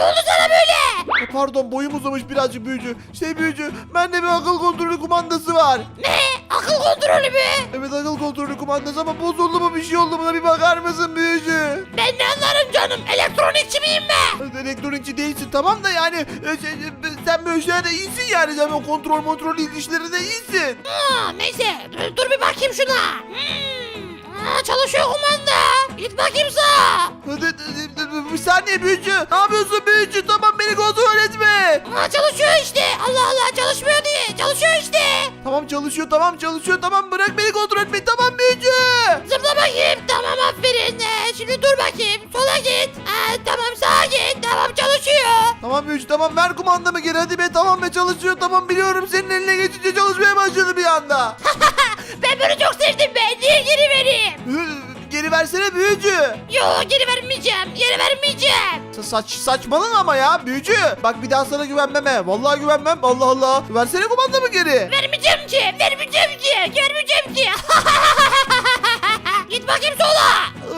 Ne oldu sana böyle? E, Pardon boyum uzamış birazcık büyücü. Şey büyücü bende bir akıl kontrolü kumandası var. Ne? Akıl kontrolü mü? Evet akıl kontrolü kumandası ama bozuldu mu bir şey oldu buna bir bakar mısın büyücü? Ben ne anlarım canım? Elektronikçi miyim ben? Evet, Elektronikçi değilsin tamam da yani e, şey, e, sen böyle şeylerde iyisin yani sen o kontrol kontrol işlerinde iyisin. Aa, neyse dur, dur bir bakayım şuna. Hmm. Aa, çalışıyor kumanda. Git bakayım sağa. Bir saniye büyücü. Ne yapıyorsun büyücü? Tamam beni kontrol etme. Aa, çalışıyor işte. Allah Allah çalışmıyor diye. Çalışıyor işte. Tamam çalışıyor tamam çalışıyor tamam bırak beni kontrol etmeyi tamam büyücü. Zıpla bakayım. Tamam aferin. Ee, şimdi dur bakayım. Sola git. Aa, tamam sağa git. Tamam çalışıyor. Tamam büyücü tamam ver kumandamı geri hadi be tamam be çalışıyor tamam biliyorum senin eline geçince çalışmaya başladı bir anda. Ben bunu çok sevdim ben. Niye geri vereyim? Hı, geri versene büyücü. Yo geri vermeyeceğim. Geri vermeyeceğim. Sa- Saç saçmalın ama ya büyücü. Bak bir daha sana güvenmem he. Vallahi güvenmem. Allah Allah. Versene kumandamı geri. Vermeyeceğim ki. Vermeyeceğim ki. Vermeyeceğim ki. git bakayım sola.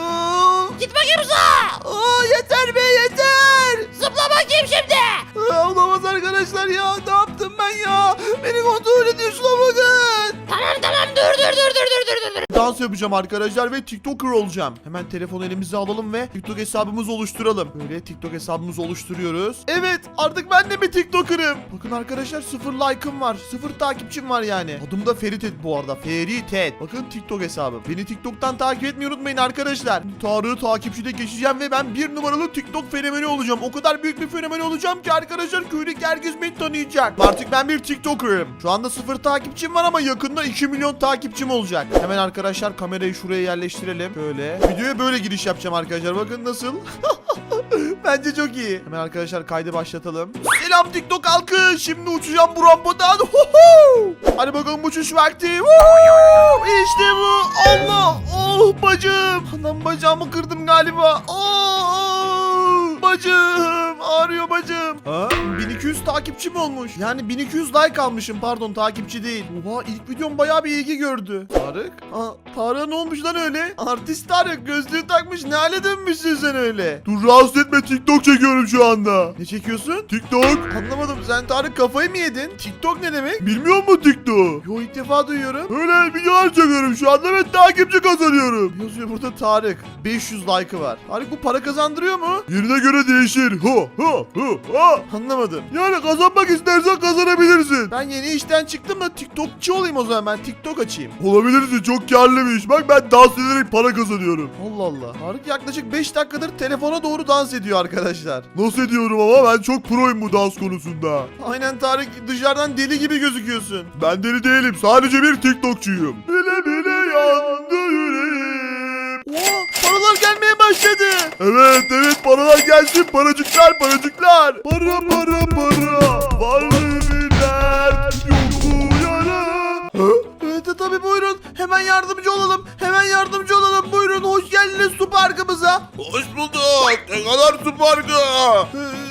Aa, Git bakayım sağa. aa, yeter be yeter. Zıpla bakayım şimdi. Aa, olamaz arkadaşlar ya. Ne yaptım ben ya? Beni kontrol ediyor şuna bakın. Tamam tamam Dans yapacağım arkadaşlar ve TikToker olacağım. Hemen telefonu elimize alalım ve TikTok hesabımızı oluşturalım. Böyle TikTok hesabımızı oluşturuyoruz. Evet artık ben de bir TikToker'ım. Bakın arkadaşlar sıfır like'ım var. Sıfır takipçim var yani. Adım da Ferit Et bu arada. Ferit Et. Bakın TikTok hesabım. Beni TikTok'tan takip etmeyi unutmayın arkadaşlar. Tarık'ı takipçide geçeceğim ve ben bir numaralı TikTok fenomeni olacağım. O kadar büyük bir fenomen olacağım ki arkadaşlar köydeki herkes beni tanıyacak. Artık ben bir TikToker'ım. Şu anda sıfır takipçim var ama yakında 2 milyon takipçim olacak. Hemen arkadaşlar kamerayı şuraya yerleştirelim. Böyle. Videoya böyle giriş yapacağım arkadaşlar. Bakın nasıl. Bence çok iyi. Hemen arkadaşlar kaydı başlatalım. Selam TikTok halkı. Şimdi uçacağım bu rampadan. Hadi bakalım uçuş vakti. İşte bu. Allah. Oh bacım. Anam bacağımı kırdım galiba. Oh, bacım. Ağrıyor bacım. Ha? 1200 takipçim olmuş. Yani 1200 like almışım. Pardon takipçi değil. Oha ilk videom bayağı bir ilgi gördü. Tarık? Aa, Tarık'a ne olmuş lan öyle? Artist Tarık gözlüğü takmış. Ne hale dönmüşsün sen öyle? Dur rahatsız etme TikTok çekiyorum şu anda. Ne çekiyorsun? TikTok. Anlamadım sen Tarık kafayı mı yedin? TikTok ne demek? Bilmiyor musun TikTok? Yo ilk defa duyuyorum. Öyle videolar çekiyorum şu anda ve takipçi kazanıyorum. Yazıyor burada Tarık. 500 like'ı var. Tarık bu para kazandırıyor mu? Yerine göre değişir. Ha ha ha ha. Anlamadım. Yani kazanmak istersen kazanabilirsin. Ben yeni işten çıktım da TikTokçu olayım o zaman ben TikTok açayım. Olabilirsin çok karlı bir iş. Bak ben dans ederek para kazanıyorum. Allah Allah. Tarık yaklaşık 5 dakikadır telefona doğru dans ediyor arkadaşlar. Nasıl ediyorum ama ben çok proyum bu dans konusunda. Aynen Tarık dışarıdan deli gibi gözüküyorsun. Ben deli değilim sadece bir TikTokçuyum. Bile bile yandı yüreğim. Oo, paralar gelmeye başladı. Evet evet paralar gelsin paracıklar paracıklar. Para para para. Varlığı bilen yoku yara. Evet e, tabi buyurun. Hemen yardımcı olalım. Hemen yardımcı olalım. Buyurun hoş geldiniz su parkımıza. Hoş bulduk. Ne kadar su parkı? Ee,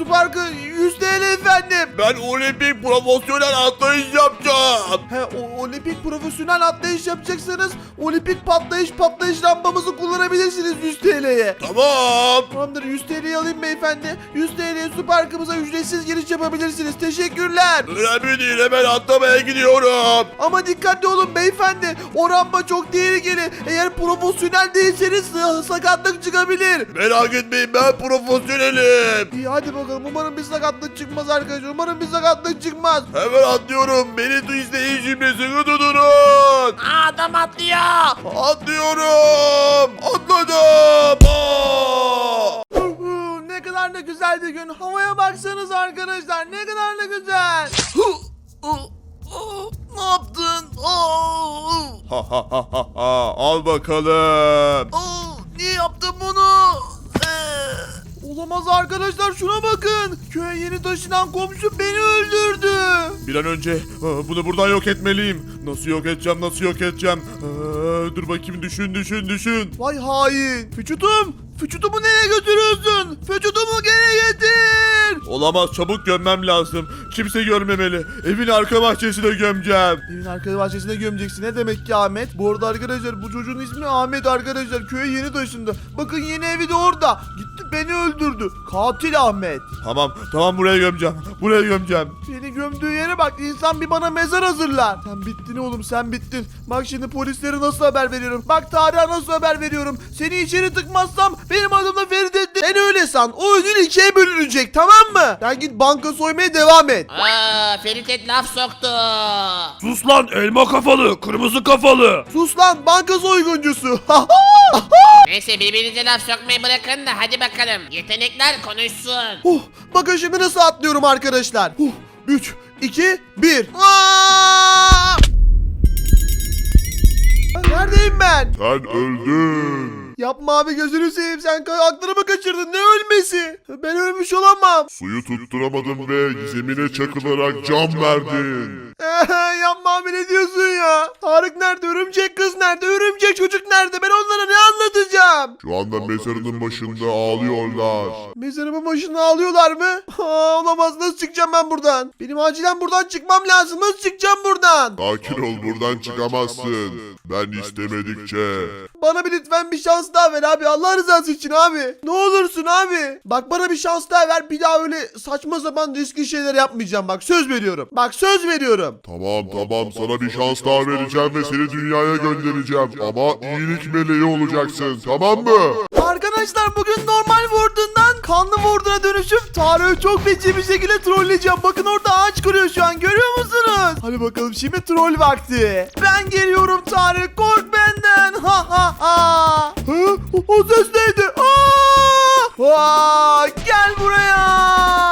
su- parkı 100 TL efendim. Ben olimpik profesyonel atlayış yapacağım. He o olimpik profesyonel atlayış yapacaksanız olimpik patlayış patlayış rampamızı kullanabilirsiniz 100 TL'ye. Tamam. Tamamdır 100 TL'yi alayım beyefendi. 100 TL'ye su parkımıza ücretsiz giriş yapabilirsiniz. Teşekkürler. Önemli değil hemen atlamaya gidiyorum. Ama dikkatli olun beyefendi. O rampa çok tehlikeli. Eğer profesyonel değilseniz e, sakatlık çıkabilir. Merak etmeyin ben profesyonelim. İyi hadi bakalım. Umarım bir sakatlık çıkmaz arkadaşlar. Umarım bir sakatlık çıkmaz. Hemen atlıyorum. Beni du izleyin şimdi sıkı tutunun. Aa, adam atlıyor. Atlıyorum. Atladım. Aa! Ne kadar da güzel bir gün. Havaya baksanız arkadaşlar. Ne kadar da güzel. Ne yaptın? Ha ha ha ha ha. Al bakalım yaptın bunu? Olamaz arkadaşlar şuna bakın. Köye yeni taşınan komşu beni öldürdü. Bir an önce aa, bunu buradan yok etmeliyim. Nasıl yok edeceğim, nasıl yok edeceğim? Aa, dur bakayım düşün, düşün, düşün. Vay hain. Füçutum. Füçutumu nereye götürüyorsun? Füçutumu geri getir. Olamaz, çabuk gömmem lazım. Kimse görmemeli. Evin arka bahçesine gömeceğim. Evin arka bahçesine gömeceksin. Ne demek ki Ahmet? Bu arada arkadaşlar bu çocuğun ismi Ahmet arkadaşlar. Köye yeni taşındı. Bakın yeni evi de orada. Gitti beni öldürdü. Katil Ahmet. Tamam tamam buraya gömeceğim. Buraya gömeceğim. Beni gömdüğü yere bak. İnsan bir bana mezar hazırlar. Sen bittin oğlum sen bittin. Bak şimdi polislere nasıl haber veriyorum. Bak Tarık'a nasıl haber veriyorum. Seni içeri tıkmazsam benim adım da Feridettin. Sen öyle san. O ödül ikiye bölünecek tamam mı? Sen git banka soymaya devam et. Aa Feritet laf soktu. Sus lan elma kafalı, kırmızı kafalı. Sus lan banka soyguncusu. Neyse birbirinize laf sokmayı bırakın da hadi bakalım. Yetenekler konuşsun. Huh, bakın şimdi nasıl atlıyorum arkadaşlar. Huh, 3, 2, 1. Neredeyim ben? Sen öldün. Yapma abi gözünü seveyim sen aklını mı kaçırdın ne ölmesi? Ben ölmüş olamam. Suyu tutturamadın ve zemine çakılarak can verdin. Yapma abi ne diyorsun ya? Tarık nerede? Örümcek kız nerede? Örümcek çocuk nerede? Ben onlara ne anlatacağım? Şu anda mezarının başında ağlıyorlar. Mezarımın başına ağlıyorlar mı? Aa, olamaz nasıl çıkacağım ben buradan? Benim acilen buradan çıkmam lazım. Nasıl çıkacağım buradan? Sakin ol buradan çıkamazsın. Ben istemedikçe. Bana bir lütfen bir şans daha ver abi. Allah rızası için abi. Ne olursun abi. Bak bana bir şans daha ver. Bir daha öyle saçma sapan riskli şeyler yapmayacağım. Bak söz veriyorum. Bak söz veriyorum. Tamam tamam sana bir şans daha vereceğim ve seni dünyaya göndereceğim. Ama iyilik meleği olacaksın tamam mı? Arkadaşlar bugün normal Warden'dan kanlı Warden'a dönüşüp Tarık'ı çok feci bir şekilde trolleyeceğim. Bakın orada ağaç kuruyor şu an görüyor musunuz? Hadi bakalım şimdi troll vakti. Ben geliyorum Tarık kork benden. Ha ha ha. O, o ses neydi? Aa! Aa, gel buraya.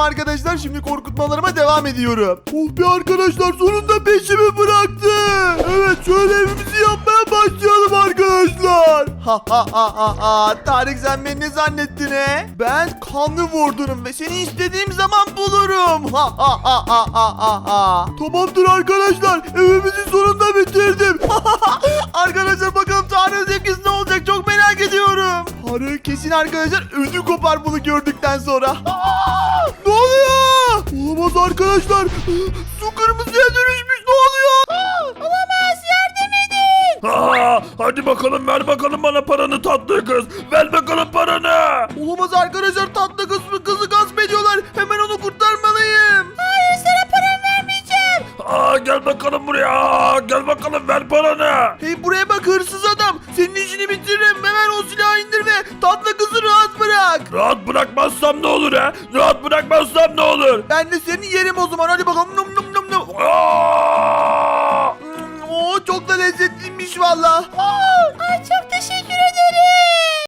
Arkadaşlar. Şimdi korkutmalarıma devam ediyorum. Oh be arkadaşlar sonunda peşimi bıraktı. Evet şöyle evimizi yapmaya başlayalım arkadaşlar. Ha ha ha ha ha. Tarık sen beni ne zannettin he? Ben kanlı vurdunum ve seni istediğim zaman bulurum. Ha ha ha ha ha ha ha. Tamamdır arkadaşlar. Evimizi sonunda bitirdim. arkadaşlar bakalım Tarık'ın tepkisi ne olacak çok merak ediyorum. Tarık kesin arkadaşlar ödü kopar bunu gördükten sonra. Aa, ne oluyor? Olamaz arkadaşlar. Su kırmızıya dönüşmüş ne oluyor? Olamaz yardım edin. Aa, hadi bakalım ver bakalım bana paranı tatlı kız. Ver bakalım paranı. Olamaz arkadaşlar tatlı kız kızı gasp ediyorlar. Hemen onu kurtarmalıyım. Hayır sana param vermeyeceğim. Aa, gel bakalım buraya. Gel bakalım ver paranı. Hey buraya bak hırsız adam. Senin Hemen o silahı indir ve tatlı kızı rahat bırak. Rahat bırakmazsam ne olur ha? Rahat bırakmazsam ne olur? Ben de seni yerim o zaman. Hadi bakalım. Num num num num. Aa! Hmm, Oo çok da lezzetliymiş valla. Aç